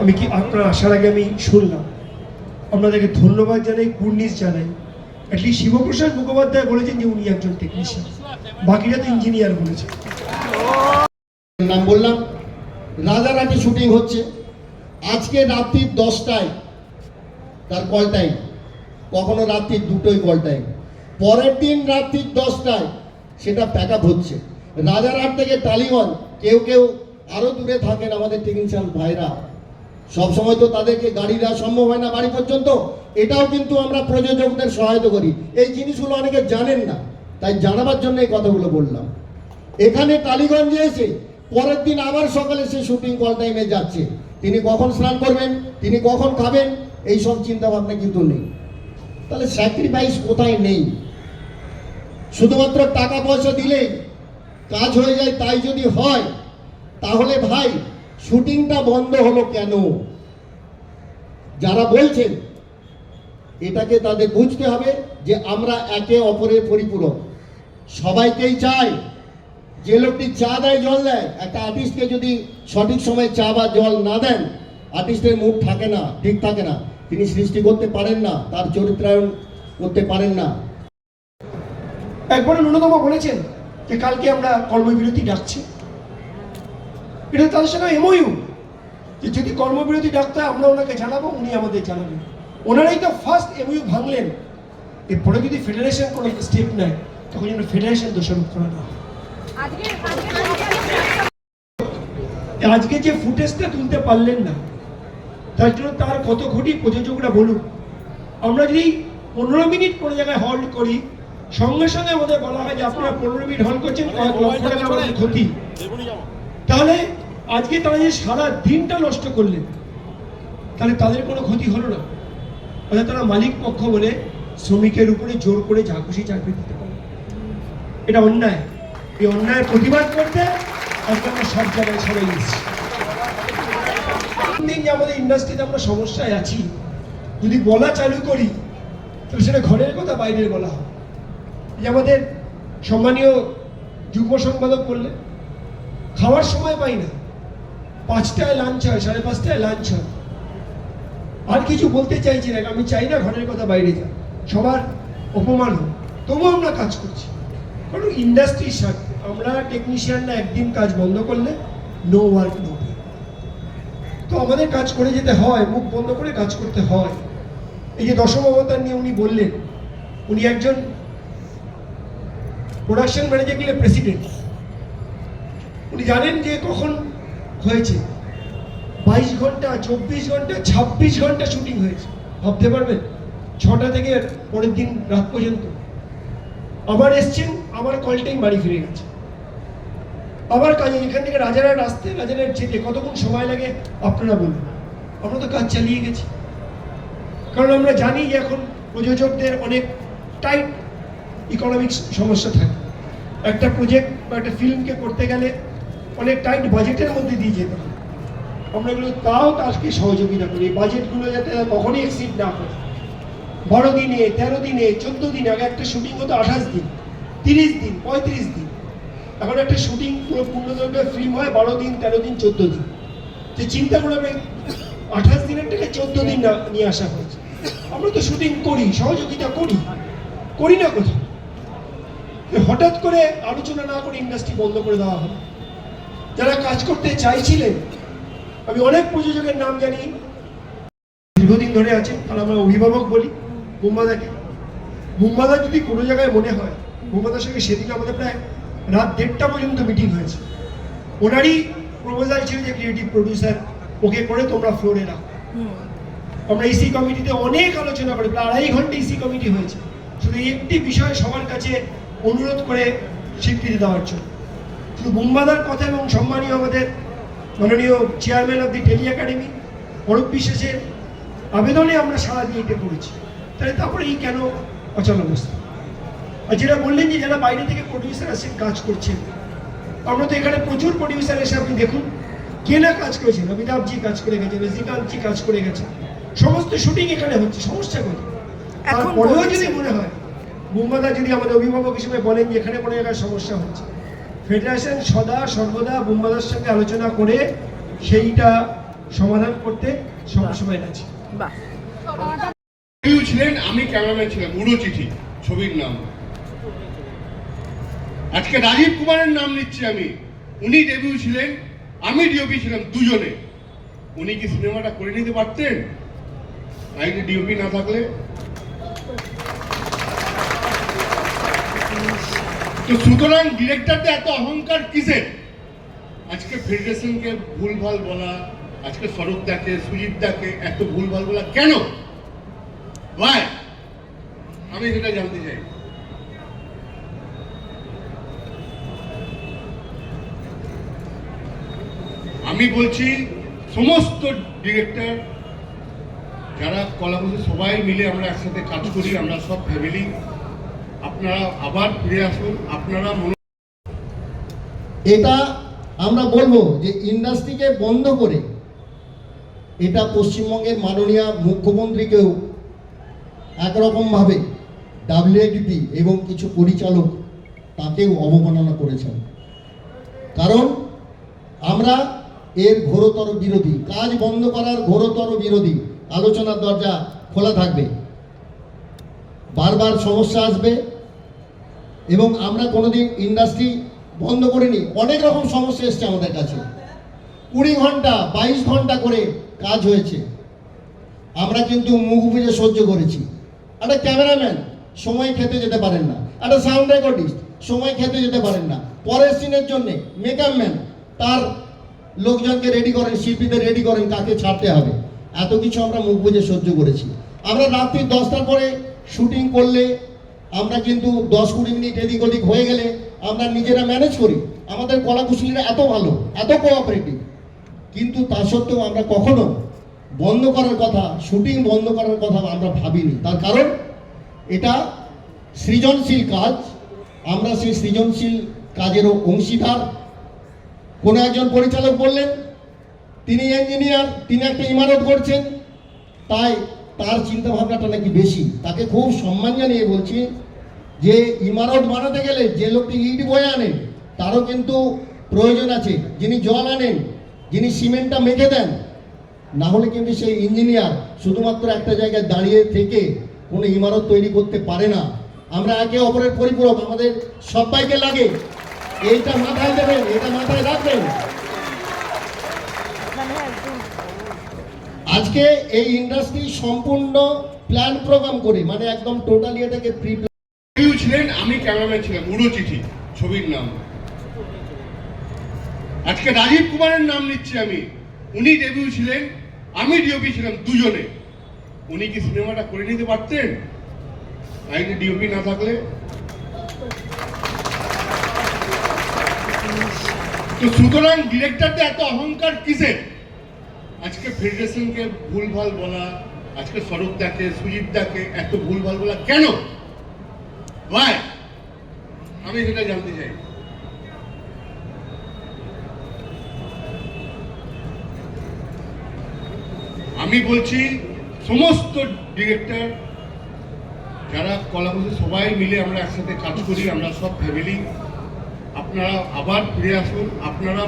আমি কি আপনার আসার আগে আমি শুনলাম? আপনাদেরকে ধন্যবাদ জানাই, কুর্নিশ জানাই। অ্যাটলিস্ট শিবপ্রসাদ মুখোপাধ্যায় বলেছেন যে উনি একজন টেকনিশিয়ান বাকিরা তো ইঞ্জিনিয়ার বলেছে। নাম বললাম, রাজারহাটে শুটিং হচ্ছে। আজকে রাত্রি দশটায়, তার কল টাইম কখনো রাত্রি দুটোই কল টাইম পরের দিন রাত্রি দশটায় সেটা প্যাক আপ হচ্ছে। রাজারহাট থেকে টালিগঞ্জ, কেউ কেউ আরও দূরে থাকেন আমাদের টেকনিশিয়ান ভাইরা। সব সময় তো তাদেরকে গাড়ি দেওয়া সম্ভব হয় না বাড়ি পর্যন্ত। এটাও কিন্তু আমরা প্রযোজকদের সহায়তা করি। এই জিনিসগুলো অনেকে জানেন না, তাই জানাবার জন্য এই কথাগুলো বললাম। এখানে টালিগঞ্জে এসে পরের দিন আবার সকালে সে শুটিং কল টাইমে যাচ্ছে। তিনি কখন স্নান করবেন, তিনি কখন খাবেন, এই সব চিন্তা ভাবনা কিন্তু নেই। তাহলে স্যাক্রিফাইস কোথায় নেই? শুধুমাত্র টাকা পয়সা দিলেই কাজ হয়ে যায়, তাই যদি হয়, তাহলে ভাই শুটিংটা বন্ধ হলো কেন? যারা বলছেন, এটাকে তাদের বুঝতে হবে যে আমরা একে অপরের পরিপূরক। সবাইকেই চাই যে লোকটি চা দেয়, জল দেয়। একটা আর্টিস্টকে যদি সঠিক সময়ে চা বা জল না দেন, আর্টিস্টের মুখ থাকে না, ঠিক থাকে না। তিনি সৃষ্টি করতে পারেন না, তার চরিত্রায়ন করতে পারেন না। একবার ন্যূনতম বলেছেন যে কালকে আমরা কর্মবিরতি ডাকছি। এটা তাদের সঙ্গে এমওইউ যে যদি কর্মবিরতি ডাক্তার আমরা ওনাকে জানাব উনি আমাদের জানাবেন। ওনারাই তো ফার্স্ট এমওইউ ভাঙলেন। এরপরে যদি ফেডারেশন কোনো স্টেপ নেয় তখন যেন ফেডারেশন দোষারোপ করা না আজকে যে ফুটেজটা তুলতে পারলেন না তার জন্য তার কত ঘটি প্রযোজকরা বলুক। আমরা যদি পনেরো মিনিট কোনো জায়গায় হল্ড করি সঙ্গে সঙ্গে আমাদের বলা হয় যে আপনারা পনেরো মিনিট হল্ড করছেন ক্ষতি। তাহলে আজকে তারা যে সারা দিনটা নষ্ট করলেন, তাহলে তাদের কোনো ক্ষতি হলো না। তাহলে তারা মালিক পক্ষ বলে শ্রমিকের উপরে জোর করে যা খুশি চাকরি দিতে পারে। এটা অন্যায়। এই অন্যায়ের প্রতিবাদ করতে আজকে আমরা সব জায়গায় সবাই এসেছি। দিন যে আমাদের ইন্ডাস্ট্রিতে আমরা সমস্যায় আছি, যদি বলা চালু করি, তাহলে সেটা ঘরের কথা, বাইরের বলা হয়। যে আমাদের সম্মানীয় যুগ্ম সম্পাদক বললেন, খাওয়ার সময় পাই না। পাঁচটায় লাঞ্চ হয়, সাড়ে পাঁচটায় লাঞ্চ হয়। আর কিছু বলতে চাইছি না, আমি চাই না ঘরের কথা বাইরে যা সবার অপমান হোক, তবুও আমরা কাজ করছি। কারণ ইন্ডাস্ট্রির স্বার্থে আমরা টেকনিশিয়ানরা একদিন কাজ বন্ধ করলে নো ওয়ার্ক নো পে তো আমাদের কাজ করে যেতে হয়, মুখ বন্ধ করে কাজ করতে হয়। এই যে দশম অবতার নিয়ে উনি বললেন, উনি একজন প্রোডাকশন ম্যানেজার গেলে প্রেসিডেন্ট উনি জানেন যে কখন হয়েছে। বাইশ ঘণ্টা, চব্বিশ ঘণ্টা, ছাব্বিশ ঘণ্টা শুটিং হয়েছে। ভাবতে পারবেন? ছটা থেকে পরের দিন রাত পর্যন্ত। আবার এসছেন, আবার কল টাইম বাড়ি ফিরে গেছে। আবার কাজে, এখান থেকে রাজারহাট আসতে, রাজারহাট যেতে কতক্ষণ সময় লাগে আপনারা বলুন। আমরা তো কাজ চালিয়ে গেছি। কারণ আমরা জানি যে এখন প্রযোজকদের অনেক টাইট ইকোনমিক্স সমস্যা থাকে। একটা প্রজেক্ট বা একটা ফিল্মকে করতে গেলে অনেক টাইট বাজেটের মধ্যে দিয়ে যেতে হয় আমরা এগুলো তাও তাকে সহযোগিতা করি। বাজেটগুলো যাতে কখনই এক্সিড না করে। বারো দিনে, তেরো দিনে, চোদ্দ দিনে, আগে একটা শুটিং হতো আঠাশ দিন, তিরিশ দিন, পঁয়ত্রিশ দিন। এখন একটা শুটিং পুরো পূর্ণদৈর্ঘ্য ফিল্ম হয় বারো দিন, তেরো দিন, চোদ্দ দিন। যে চিন্তা করবে আঠাশ দিনের থেকে চোদ্দ দিন না- নিয়ে আসা হয়েছে। আমরা তো শুটিং করি, সহযোগিতা করি। করি না কোথাও। হঠাৎ করে আলোচনা না করে ইন্ডাস্ট্রি বন্ধ করে দেওয়া হলো। যারা কাজ করতে চাইছিলেন, আমি অনেক প্রযোজকের নাম জানি। দীর্ঘদিন ধরে আছেন তারা আমরা অভিভাবক বলি বুম্বাদাকে বুম্বাদা যদি কোনো জায়গায় মনে হয় বুম্বাদার সঙ্গে সেদিকে আমাদের প্রায় রাত দেড়টা পর্যন্ত মিটিং হয়েছে। ওনারই প্রপোজাল ছিল যে ক্রিয়েটিভ প্রডিউসার ওকে করে তোমরা ফ্লোরে রাখো আমরা ইসি কমিটিতে অনেক আলোচনা করি প্রায় আড়াই ঘণ্টা ইসি কমিটি হয়েছে। শুধু একটি বিষয় সবার কাছে অনুরোধ করে স্বীকৃতি দেওয়ার জন্য। শুধু বুম্বাদার কথা এবং সম্মানীয় আমাদের মাননীয় chairman of the tele academy Arup বিশ্বাসের আবেদনে আমরা সারা দিয়ে এটা করেছি। তাহলে তারপরে এই কেন অচল অবস্থা? আর যেটা বললেন যে যারা বাইরে থেকে প্রডিউসার আসেন কাজ করছেন আমরা তো এখানে প্রচুর প্রডিউসার এসে আপনি দেখুন কে না কাজ করেছেন? অমিতাভজি কাজ করে গেছেন রজনীকান্তজি কাজ করে গেছেন। সমস্ত শুটিং এখানে হচ্ছে সমস্যা এখন তারপরেও যদি মনে হয় বুম্বাদা যদি আমাদের অভিভাবক হিসেবে বলেন যে এখানে কোনো জায়গায় সমস্যা হচ্ছে ফেডারেশন সদা সর্বদা বুম্বাদার সঙ্গে আলোচনা করে সেইটা সমাধান করতে সবসময় আছি ছিলেন? আমি ক্যামেরাম্যান ছিলাম। উড়ো চিঠি ছবির নাম। আজকে রাজীব কুমারের নাম নিচ্ছি আমি। উনি ডেবিউ ছিলেন। আমি ডিওপি ছিলাম দুজনে। উনি কি সিনেমাটা করে নিতে পারতেন? আইনে ডিওপি না থাকলে তো সুতরাং ডিরেক্টরদের এত অহংকার কিসের? আজকে ফেডারেশনকে ভুলভাল বলা, আজকে স্বরূপ দাকে সুজিত দাকে এত ভুলভাল বলা কেন? ভাই আমি সেটা জানতে চাই। আমি বলছি, সমস্ত ডিরেক্টর, যারা কলাকুশলী সবাই মিলে আমরা একসাথে কাজ করি, আমরা সব ফ্যামিলি আপনারা আবার ফিরে আসুন, আপনারা এটা আমরা বলব যে ইন্ডাস্ট্রিকে বন্ধ করে এটা পশ্চিমবঙ্গের মাননীয় মুখ্যমন্ত্রীকেও একরকমভাবে ডাব্লিউএডিপি এবং কিছু পরিচালক তাকেও অবমাননা করেছেন। কারণ আমরা এর ঘোরতর বিরোধী, কাজ বন্ধ করার ঘোরতর বিরোধী, আলোচনার দরজা খোলা থাকবে। বারবার সমস্যা আসবে এবং আমরা কোনোদিন ইন্ডাস্ট্রি বন্ধ করিনি। অনেক রকম সমস্যা এসছে আমাদের কাছে। কুড়ি ঘণ্টা, বাইশ ঘণ্টা করে কাজ হয়েছে। আমরা কিন্তু মুখ বুঝে সহ্য করেছি। একটা ক্যামেরাম্যান, সময় খেতে যেতে পারেন না। একটা সাউন্ড রেকর্ডিস্ট সময় খেতে যেতে পারেন না। পরের সিনের জন্যে মেকআপ ম্যান তার লোকজনকে রেডি করেন, শিল্পীদের রেডি করেন কাকে ছাড়তে হবে। এত কিছু আমরা মুখ বুঝে সহ্য করেছি। আমরা রাত্রি দশটার পরে শুটিং করলে আমরা কিন্তু দশ কুড়ি মিনিট এদিক ওদিক হয়ে গেলে আমরা নিজেরা ম্যানেজ করি। আমাদের কলাকুশলীরা এত ভালো, এত কোঅপারেটিভ কিন্তু তা সত্ত্বেও আমরা কখনো বন্ধ করার কথা শুটিং বন্ধ করার কথা আমরা ভাবিনি। তার কারণ এটা সৃজনশীল কাজ। আমরা সেই সৃজনশীল কাজেরও অংশীদার। কোনো একজন পরিচালক বললেন, তিনি ইঞ্জিনিয়ার তিনি একটা ইমারত করছেন তাই তার চিন্তা ভাবনাটা নাকি বেশি। তাকে খুব সম্মান জানিয়ে বলছি যে, ইমারত বানাতে গেলে যে লোকটি ইট বয়ে আনেন তারও কিন্তু প্রয়োজন আছে। যিনি জল আনেন, যিনি সিমেন্টটা মেখে দেন, না হলে কিন্তু সেই ইঞ্জিনিয়ার শুধুমাত্র একটা জায়গায় দাঁড়িয়ে থেকে কোনো ইমারত তৈরি করতে পারে না। আমরা একে অপরের পরিপূরক, আমাদের সবাইকে লাগে। এইটা মাথায় দেবেন, এটা মাথায় রাখবেন মানে একদম আজকে এই ইন্ডাস্ট্রি সম্পূর্ণ প্ল্যান প্রোগ্রাম করে মানে একদম টোটালি এটাকে প্রি ছিলেন, আমি ক্যামেরাম্যান ছিলাম উড়ো চিঠি ছবির নাম। আজকে রাজীব কুমারের নাম নিচ্ছি আমি। উনি ডেবিউ ছিলেন, আমি ডিওপি ছিলাম দুজনে। উনি কি সিনেমাটা করে নিতে পারতেন? আইনে ডিওপি না থাকলে? তো সুতরাং ডিরেক্টরদের এত অহংকার কিসের? ফেডারেশনকে ভুলভাল বলা, আজকে স্বরূপ দাকে, সুজিত দাকে এত ভুলভাল বলা কেন? আমি সেটা জানতে চাই। আমি বলছি, সমস্ত ডিরেক্টর, যারা কলাকুশলী সবাই মিলে আমরা একসাথে কাজ করি, আমরা সব ফ্যামিলি আপনারা আবার ফিরে আসুন, আপনারা